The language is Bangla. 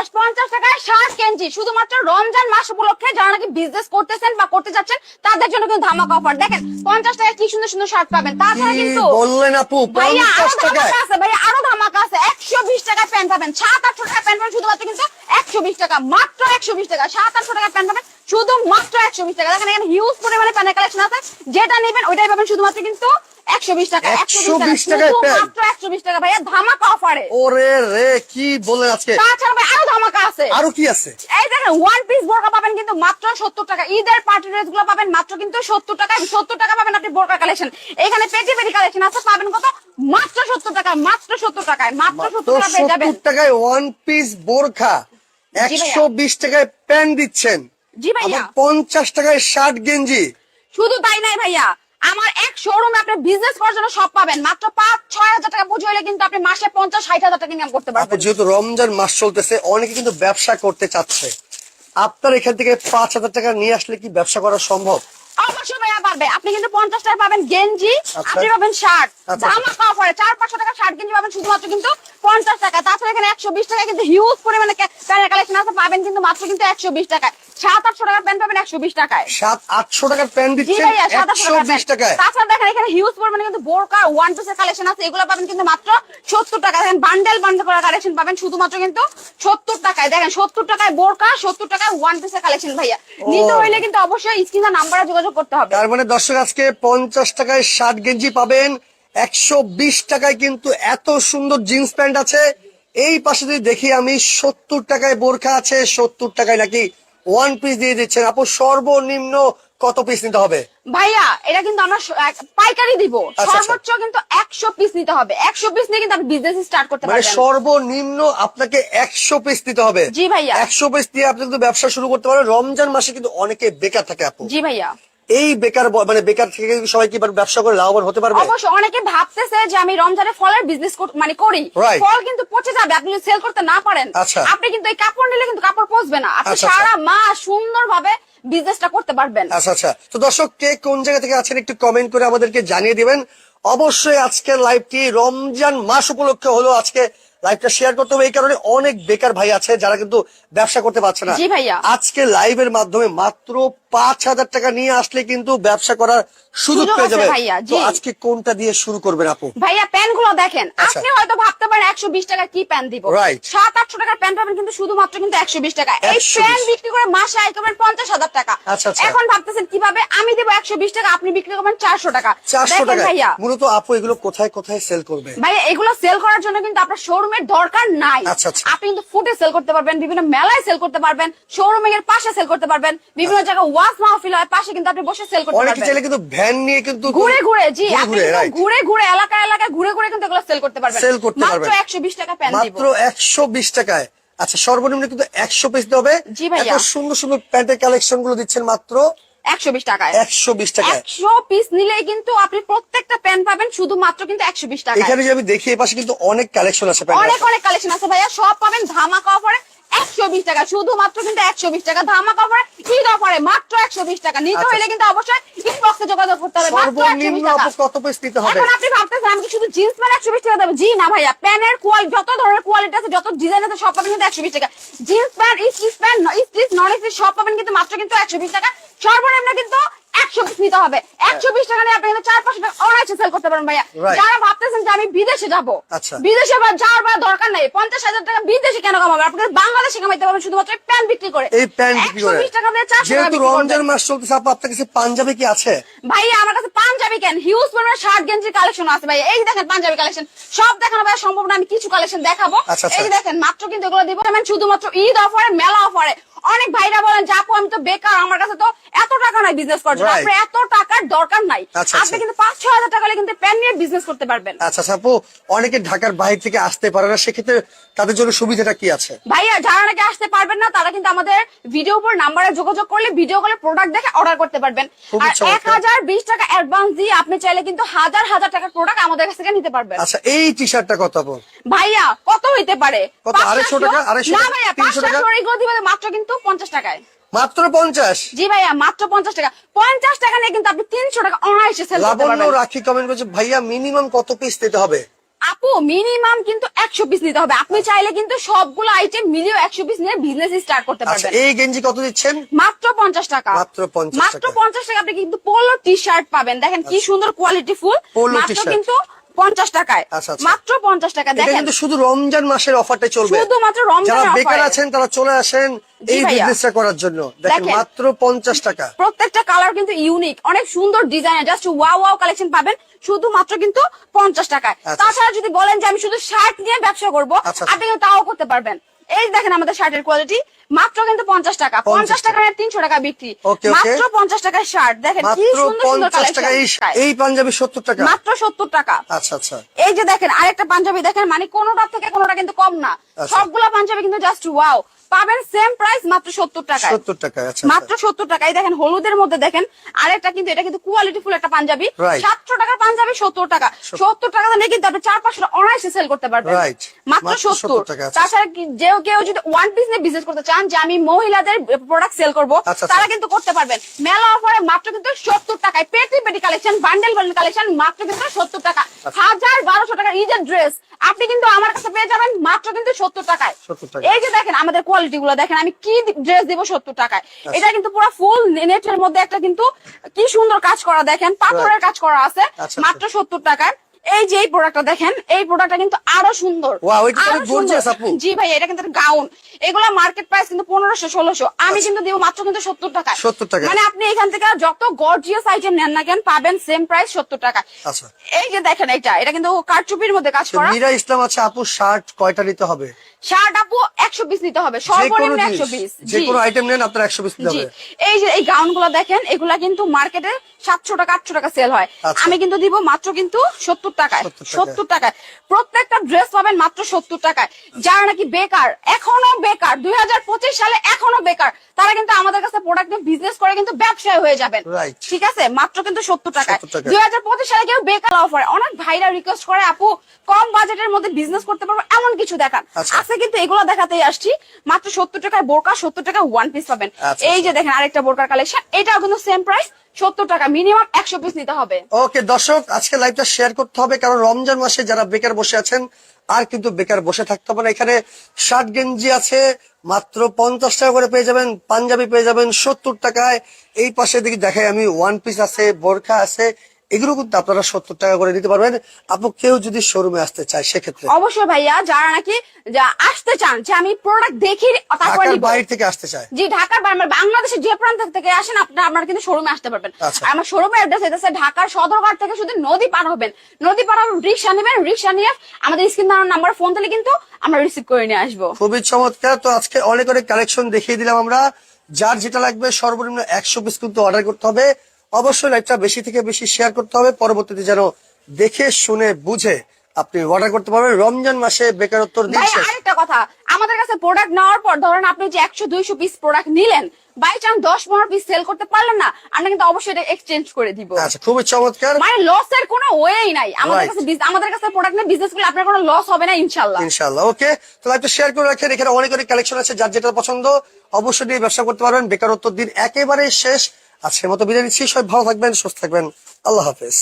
পঞ্চাশ পঞ্চাশ টাকায় শুধুমাত্র রমজান মাস উপলক্ষে যারা নাকি বিজনেস করতেছেন বা করতে যাচ্ছেন তাদের জন্য কিন্তু ধামাকা অফার দেখেন পঞ্চাশ টাকায় কি সুন্দর সুন্দর শার্ট পাবেন। তাছাড়া কিন্তু বললেন আপু? পঞ্চাশ টাকায়? আছে ভাইয়া আরও ধামাকা আছে। একশো বিশ টাকায় প্যান্ট পাবেন। সাত আটশো টাকায় প্যান্ট পাবেন। শুধুমাত্র কিন্তু একশো বিশ টাকা। মাত্র একশো বিশ টাকা। সাত আটশো টাকায় প্যান্ট পাবেন। শুধু মাত্র একশো বিশ টাকা। দেখেন এখানে হিউজ পরিমাণে কালেকশন আছে। যেটা নেবেন ওইটাই পাবেন। শুধুমাত্র কিন্তু একশো বিশ টাকা 120 টাকায় মাত্র একশো বিশ টাকা ভাইয়া ধামাকা অফারে ওরে রে কি বলেন আজকে? তাছাড়া ভাই আরও ধামাকা আছে। আরও কি আছে? এই দেখেন ওয়ান পিস বোরকা পাবেন কিন্তু মাত্র সত্তর টাকা। ঈদের পার্টি ড্রেসগুলো পাবেন মাত্র কিন্তু সত্তর টাকা সত্তর টাকা পাবেন আপনি বোরকা কালেকশন এখানে পেটি পেটি কালেকশন আছে পাবেন কত? মাত্র সত্তর টাকা মাত্র সত্তর টাকায় মাত্র তো সত্তর টাকা পেয়ে যাবেন। সত্তর টাকায় ওয়ান পিস বোরখা ভাইয়া। একশো বিশ টাকায় প্যান্ট দিচ্ছেন। জি ভাইয়া। আবার পঞ্চাশ টাকায় শার্ট গেঞ্জি। শুধু তাই নাই ভাইয়া। আমার এক শোরুমে আপনি বিজনেস করার জন্য সব পাবেন। মাত্র পাঁচ ছয় হাজার টাকা পুঁজি হলে কিন্তু আপনি মাসে পঞ্চাশ ষাট হাজার টাকা ইনকাম করতে পারবেন। যেহেতু রমজান মাস চলতেছে অনেকে কিন্তু ব্যবসা করতে চাচ্ছে। আপনার এখান থেকে পাঁচ হাজার টাকা নিয়ে আসলে কি ব্যবসা করা সম্ভব? অবশ্যই ভাইয়া পারবে। আপনি কিন্তু পঞ্চাশ টাকা পাবেন গেঞ্জি আচ্ছা। আপনি পাবেন শার্ট। আচ্ছা। ধামাকা চার পাঁচশো টাকা শার্ট গেঞ্জি পাবেন শুধুমাত্র কিন্তু পঞ্চাশ টাকা। তাছাড়া এখানে একশো বিশ টাকা কিন্তু হিউজ পরিমাণে প্যান্টের কালেকশন আছে পাবেন কিন্তু মাত্র কিন্তু একশো বিশ টাকায়। সাত আটশো টাকার প্যান্ট পাবেন একশো বিশ টাকায়। সাত আটশো টাকার প্যান্ট দিচ্ছেন ভাইয়া সাত আটশো একশো বিশ টাকায়। তাছাড়া দেখেন এখানে হিউজ পরিমাণে কিন্তু বোরকা ওয়ান পিসের কালেকশন আছে এগুলো পাবেন কিন্তু মাত্র সত্তর টাকা দেখেন বান্ডেল বান্ডেল করা কালেকশন পাবেন শুধুমাত্র কিন্তু সত্তর টাকায়। দেখেন সত্তর টাকায় বোরকা সত্তর টাকায় ওয়ান পিসের কালেকশন ভাইয়া। নিতে হইলে কিন্তু অবশ্যই স্ক্রিনের নাম্বারে যোগাযোগ করতে হবে। তার মানে দর্শক আজকে পঞ্চাশ টাকায় শার্ট গেঞ্জি পাবেন একশো বিশ টাকায় কিন্তু এত সুন্দর জিন্স প্যান্ট আছে। এই পাশে যদি দেখি আমি সত্তর টাকায় বোরখা আছে সত্তর টাকায় নাকি ওয়ান পিস দিয়ে দিচ্ছেন। আপু সর্বনিম্ন কত পিস নিতে হবে? ভাইয়া এটা কিন্তু আমরা পাইকারি দিব। আচ্ছা। সর্বোচ্চ কিন্তু একশো পিস নিতে হবে। একশো পিস নিয়ে কিন্তু আপনি বিজনেস স্টার্ট করতে মানে পারবেন। সর্বনিম্ন আপনাকে একশো পিস দিতে হবে। জি ভাইয়া। একশো পিস দিয়ে আপনি কিন্তু ব্যবসা শুরু করতে পারেন। রমজান মাসে কিন্তু অনেকে বেকার থাকে আপু। জি ভাইয়া। এই বেকার মানে বেকার থেকে সবাই কি ব্যবসা করে লাভবান হতে পারবে? অবশ্য অনেকে ভাবতেছে যে আমি রমজানে ফলের বিজনেস মানে করি। ফল কিন্তু পচে যাবে আপনি যদি সেল করতে না পারেন আচ্ছা। আপনি কিন্তু এই কাপড় নিলে কিন্তু কাপড় পচবে না। আপনি আচ্ছা, আচ্ছা। সারা মাস সুন্দর ভাবে বিজনেসটা করতে পারবেন। আচ্ছা আচ্ছা। তো দর্শক কে কোন জায়গা থেকে আছেন একটু কমেন্ট করে আমাদেরকে জানিয়ে দিবেন। অবশ্যই আজকের লাইভটি রমজান মাস উপলক্ষে হলো আজকে লাইভটা শেয়ার করতে হবে। এই কারণে অনেক বেকার ভাই আছে যারা কিন্তু ব্যবসা করতে পারছে না। আজকে লাইভের মাধ্যমে মাত্র পাঁচ হাজার টাকা নিয়ে আসলে কিন্তু ব্যবসা করার সুযোগ পেয়ে যাবে। তো আজকে কোনটা দিয়ে শুরু করবেন আপু? ভাইয়া প্যান্টগুলো দেখেন। আচ্ছা। আপনি হয়তো ভাবতে পারেন একশো বিশ টাকা কি প্যান্ট দিব? সাত আটশো টাকার প্যান্ট পাবেন কিন্তু শুধুমাত্র কিন্তু একশো বিশ টাকা। এই 120 প্যান্ট বিক্রি করে মাসে আয় করবেন পঞ্চাশ হাজার টাকা। আচ্ছা, আচ্ছা। এখন ভাবতেছেন কীভাবে? আমি দেবো একশো বিশ টাকা আপনি বিক্রি করবেন চারশো টাকা। চারশো টাকা ভাইয়া। মূলত আপু এগুলো কোথায় কোথায় সেল করবে? ভাইয়া এগুলো সেল করার জন্য কিন্তু আপনার শোরুমের দরকার নাই। আপনি কিন্তু ফুটে সেল করতে পারবেন বিভিন্ন মেলায় সেল করতে পারবেন শোরুমিং এর পাশে সেল করতে পারবেন বিভিন্ন জায়গায় ওয়াশ মাহফিল হয় পাশে কিন্তু আপনি বসে সেল করতে অনেকে পারবেন। চাইলে কিন্তু ভ্যান নিয়ে কিন্তু ঘুরে ঘুরে জি আপনি ঘুরে, ঘুরে ঘুরে এলাকা এলাকায় ঘুরে ঘুরে কিন্তু এগুলো সেল করতে পারবেন। Sell করতে পারবেন। একশো বিশ টাকা প্যান্ট দিব। মাত্র একশো বিশ টাকায়। আচ্ছা সর্বনিম্ন কিন্তু একশো পিস জি ভাইয়া। এত সুন্দর সুন্দর প্যান্টের কালেকশনগুলো দিচ্ছেন মাত্র একশো বিশ টাকায়। একশো বিশ টাকায়। একশো পিস নিলে কিন্তু আপনি প্রত্যেকটা প্যান্ট পাবেন শুধুমাত্র কিন্তু একশো বিশ টাকা এখানে যে আমি দেখি এই পাশে কিন্তু অনেক কালেকশন আছে অনেক অনেক কালেকশন আছে ভাইয়া। সব পাবেন ধামাকা অফারে একশো বিশ টাকা শুধুমাত্র কিন্তু একশো বিশ টাকা। ধামা ঈদ অফারে মাত্র একশো বিশ টাকা। নিতে আচ্ছা। হলে কিন্তু অবশ্যই ইনবক্সে যোগাযোগ করতে হবে। সর্বনিম্ন কত পিস নিতে হবে। এখন আপনি ভাবতেছেন আমি কি শুধু জিন্স প্যান্ট একশো বিশ টাকা দেবো? জি না ভাইয়া প্যানের কোয়ালিটি যত ধরনের কোয়ালিটি আছে যত ডিজাইন আছে সব পাবেন কিন্তু একশো বিশ টাকা। Jeans pant stitch pant stitch non stitch সব পাবেন কিন্তু মাত্র কিন্তু একশো বিশ টাকা। সর্বনিম্ন কিন্তু একশো পিস নিতে হবে। একশো বিশ টাকা নিয়ে আপনি কিন্তু চার পাঁচশো টাকা অনায়াসে সেল করতে পারেন ভাইয়া। যারা ভাবতেছেন যে আমি বিদেশে যাব আচ্ছা। বিদেশে বা যাওয়ার বা দরকার নাই পঞ্চাশ হাজার টাকা বিদেশে কেন কামাবে বাংলাদেশে কামাইতে পারবেন শুধুমাত্র প্যান্ট বিক্রি করে। এই প্যান্ট বিক্রি করে। টাকা দিয়ে চারশো টাকা রমজান মাস চলতেছে আপু আপনার কাছে পাঞ্জাবি কি আছে? ভাইয়া আমার কাছে পাঞ্জাবি কেন? হিউজ পরিমাণে শার্ট গেঞ্জির কালেকশন আছে ভাই এই দেখেন পাঞ্জাবি কালেকশন সব দেখানো ভাই সম্ভব না আমি কিছু কালেকশন দেখাবো। আচ্ছা, আচ্ছা। এই দেখেন মাত্র কিন্তু এগুলো দিব। শুধুমাত্র ঈদ অফারে মেলা অফারে। অনেক ভাইরা বলেন যে আপু আমি তো বেকার আমার কাছে তো এত টাকা নাই বিজনেস করার জন্য. আপনার এত টাকার দরকার নাই আচ্ছা, আপনি আচ্ছা। কিন্তু পাঁচ ছ হাজার টাকা কিন্তু প্যান নিয়ে বিজনেস করতে পারবেন আচ্ছা আচ্ছা আপু অনেকে ঢাকার বাইরে থেকে আসতে পারে না সেক্ষেত্রে তাদের জন্য সুবিধাটা কি আছে ভাইয়া যারা নাকি আসতে পারবেন না তারা কিন্তু আমাদের ভিডিও উপর নাম্বারে যোগাযোগ করলে ভিডিও কলে প্রোডাক্ট দেখে অর্ডার করতে পারবেন আর এক হাজার বিশ টাকা অ্যাডভান্স দিয়ে আপনি চাইলে কিন্তু হাজার হাজার টাকার প্রোডাক্ট আমাদের কাছ থেকে নিতে পারবেন আচ্ছা এই টি শার্টটা কত ভাইয়া কত হইতে পারে কত? আড়াইশো টাকা? আড়াইশো না ভাইয়া পাঁচশো টাকা? এগুলো মাত্র কিন্তু পঞ্চাশ টাকায় মাত্র পঞ্চাশ। জি ভাইয়া মাত্র পঞ্চাশ টাকা। পঞ্চাশ টাকা নিয়ে কিন্তু আপনি তিনশো টাকা অনায়াসে সেল লাবণ্য রাখি কমেন্ট করছে ভাইয়া মিনিমাম কত পিস দিতে হবে? আপু মিনিমাম কিন্তু একশো পিস নিতে হবে। আপনি চাইলে কিন্তু সবগুলো আইটেম মিলিয়ে একশো পিস নিয়ে বিজনেস স্টার্ট করতে আচ্ছা পারবেন। এই গেঞ্জি কত দিচ্ছেন? মাত্র পঞ্চাশ টাকা। মাত্র 50 মাত্র পঞ্চাশ টাকা আপনি কিন্তু পোলো টি শার্ট পাবেন। দেখেন কি সুন্দর কোয়ালিটি ফুল। মাত্র। কিন্তু পঞ্চাশ টাকায়। আচ্ছা, আচ্ছা। মাত্র পঞ্চাশ টাকা দেখেন। কিন্তু শুধু রমজান মাসের অফারটা চলবে। শুধুমাত্র যারা রমজানের বেকার আছেন তারা চলে আসেন এই বিজনেসটা করার জন্য। দেখেন। মাত্র পঞ্চাশ টাকা। প্রত্যেকটা কালার কিন্তু ইউনিক অনেক সুন্দর design just wow wow collection পাবেন। শুধুমাত্র কিন্তু পঞ্চাশ টাকায়। আচ্ছা। তাছাড়া যদি বলেন যে আমি শুধু শার্ট নিয়ে ব্যবসা করব। আপনি কিন্তু তাও করতে পারবেন। এই দেখেন আমাদের শার্টের কোয়ালিটি মাত্র কিন্তু পঞ্চাশ টাকা। পঞ্চাশ টাকা। তিনশো টাকা বিক্রি। মাত্র পঞ্চাশ টাকায় শার্ট দেখেন কি সুন্দর সুন্দর এই কালেকশন এই পাঞ্জাবি সত্তর টাকা। মাত্র সত্তর টাকা। আচ্ছা আচ্ছা। এই যে দেখেন আরেকটা পাঞ্জাবি দেখেন মানে কোনোটা থেকে কোনোটা কিন্তু কম না। আচ্ছা। সবগুলা পাঞ্জাবি কিন্তু জাস্ট ওয়াও পাবেন সেম প্রাইস মাত্র সত্তর টাকায়। সত্তর টাকা আচ্ছা মাত্র সত্তর টাকায়। দেখেন হলুদের মধ্যে দেখেন আরেকটা কিন্তু এটা কিন্তু কোয়ালিটি ফুল একটা পাঞ্জাবি। সাতশো টাকার পাঞ্জাবি সত্তর টাকা। সত্তর। টাকা দিয়ে কিন্তু আপনি চার পাঁচশো অনায়াসে সেল করতে পারবেন। মাত্র সত্তর 70 টাকা, আচ্ছা। তাছাড়া যে কেউ যদি ওয়ান পিস নিয়ে বিজনেস করতে চান যে আমি মহিলাদের প্রোডাক্ট সেল করব। তারা কিন্তু করতে পারবেন। মেলা অফারে মাত্র কিন্তু সত্তর টাকায় পেটি পেটি কালেকশন বান্ডেল বান্ডেল কালেকশন মাত্র কিন্তু সত্তর টাকা। আচ্ছা। হাজার বারোশো টাকার ইজের ড্রেস আপনি কিন্তু আমার কাছে পেয়ে যাবেন মাত্র কিন্তু সত্তর টাকায়। এই যে দেখেন আমাদের কোয়ালিটি গুলো দেখেন আমি কি ড্রেস দিব সত্তর টাকায়? আচ্ছা। এটা কিন্তু পুরো ফুল নেটের মধ্যে একটা কিন্তু কি সুন্দর কাজ করা দেখেন পাথরের কাজ করা আছে আচ্ছা, মাত্র সত্তর টাকায়। এই যে এই প্রোডাক্টটা দেখেন এই প্রোডাক্টটা কিন্তু আরও সুন্দর। জি ভাই এটা কিন্তু গাউন এগুলা মার্কেট প্রাইস কিন্তু পনেরোশো ষোলোশো। আমি কিন্তু দিব মাত্র কিন্তু সত্তর টাকা 70 টাকায়। মানে আপনি এখান থেকে যত গর্জিয়াস আইটেম নেন না কেন পাবেন সেম প্রাইস সত্তর টাকা আচ্ছা। এই যে দেখেন এটা এটা কিন্তু কারচুপির মধ্যে কাজ করা। মীরা ইসলাম আছে আপু শার্ট কয়টা নিতে হবে? শার্ট আপু একশো পিস নিতে হবে। সর্বনিম্ন একশো পিস যে কোনো আইটেম নেন আপনার একশো পিস নিতে হবে। এই যে এই গাউনগুলো দেখেন এগুলা কিন্তু মার্কেটে সাতশো টাকা আটশো টাকা সেল হয়। আমি কিন্তু দিব মাত্র কিন্তু সত্তর টাকায় 70 টাকায়। সত্তর টাকায়। প্রত্যেকটা ড্রেস পাবেন মাত্র সত্তর টাকায়। যারা নাকি বেকার এখনও বেকার দুই সালে এখনও বেকার তারা কিন্তু আমাদের কাছে প্রোডাক্ট নিয়ে বিজনেস করে কিন্তু ব্যবসায় হয়ে যাবেন। ঠিক আছে? মাত্র কিন্তু সত্তর টাকায়। দুই হাজার পঁচিশ সালে কেউ বেকার অফার অনেক ভাইরা রিকোয়েস্ট করে আপু কম বাজেটের মধ্যে বিজনেস করতে পারব এমন কিছু দেখান। আচ্ছা। আজকে কিন্তু এগুলো দেখাতেই আসছি। মাত্র সত্তর টাকায় বোরকা সত্তর টাকা ওয়ান পিস পাবেন। আচ্ছা, এই যে দেখেন আরেকটা বোরকার কালেকশন এটাও কিন্তু সেম প্রাইস সত্তর টাকা মিনিমাম একশো পিস নিতে হবে। ওকে দর্শক, আজকে লাইভটা শেয়ার করতে হবে, কারণ রমজান মাসে যারা বেকার বসে আছেন, আর কিন্তু বেকার বসে থাকতে হবে না। এখানে শার্ট গেঞ্জি আছে, মাত্র পঞ্চাশ টাকা করে পেয়ে যাবেন, পাঞ্জাবি পেয়ে যাবেন সত্তর টাকায়। এই পাশে দেখি দেখাই আমি ওয়ান পিস আছে, বোরখা আছে এগুলো কিন্তু আপনারা সত্তর টাকা করে দিতে পারবেন। আপু কেউ যদি শোরুমে আসতে চায় সেক্ষেত্রে। অবশ্যই ভাইয়া যারা নাকি আসতে চান যে আমি প্রোডাক্ট দেখি তারপর বাইরে থেকে আসতে চায়। জি ঢাকার বাইরে বাংলাদেশের যে প্রান্ত থেকে আসেন আপনারা আপনারা কিন্তু শোরুমে আসতে পারবেন। আচ্ছা। আমার শোরুমে অ্যাড্রেস হইতেছে ঢাকার সদরঘাট থেকে শুধু নদী পার হবেন। নদী পার হবেন রিক্সা নেবেন রিক্সা নিয়ে আমাদের স্ক্রিন নাম্বার ফোন দিলে কিন্তু আমরা রিসিভ করে নিয়ে আসব। খুবই চমৎকার। তো আজকে অনেক অনেক কালেকশন দেখিয়ে দিলাম আমরা। যার যেটা লাগবে সর্বনিম্ন একশো পিস কিন্তু অর্ডার করতে হবে। অবশ্যই লাইভটা বেশি থেকে বেশি শেয়ার করতে হবে। পরবর্তীতে যেন দেখে শুনে বুঝে আপনি অর্ডার করতে পারবেন। রমজান মাসে বেকারত্বর দিন শেষ। আরেকটা কথা। আমাদের কাছে প্রোডাক্ট নেওয়ার পর ধরেন আপনি যে একশো দুইশো পিস প্রোডাক্ট নিলেন বাই চান্স দশ পনেরো পিস সেল করতে পারলেন না আমরা কিন্তু অবশ্যই এটা এক্সচেঞ্জ করে দিব। আচ্ছা খুবই চমৎকার। মানে লসের কোনো ওয়েই নাই। আমাদের কাছে আমাদের কাছে প্রোডাক্ট নিয়ে বিজনেস করলে আপনার কোনো লস হবে না ইনশাল্লাহ ইনশাল্লাহ ওকে তো লাইভটা শেয়ার করে রাখেন। এখানে অনেক অনেক কালেকশন আছে যার যেটা পছন্দ অবশ্যই ব্যবসা করতে পারবেন। বেকারত্বর দিন একেবারে শেষ। আজকের মতো বিদায় নিচ্ছি। সব ভালো থাকবেন সুস্থ থাকবেন। আল্লাহ হাফেজ।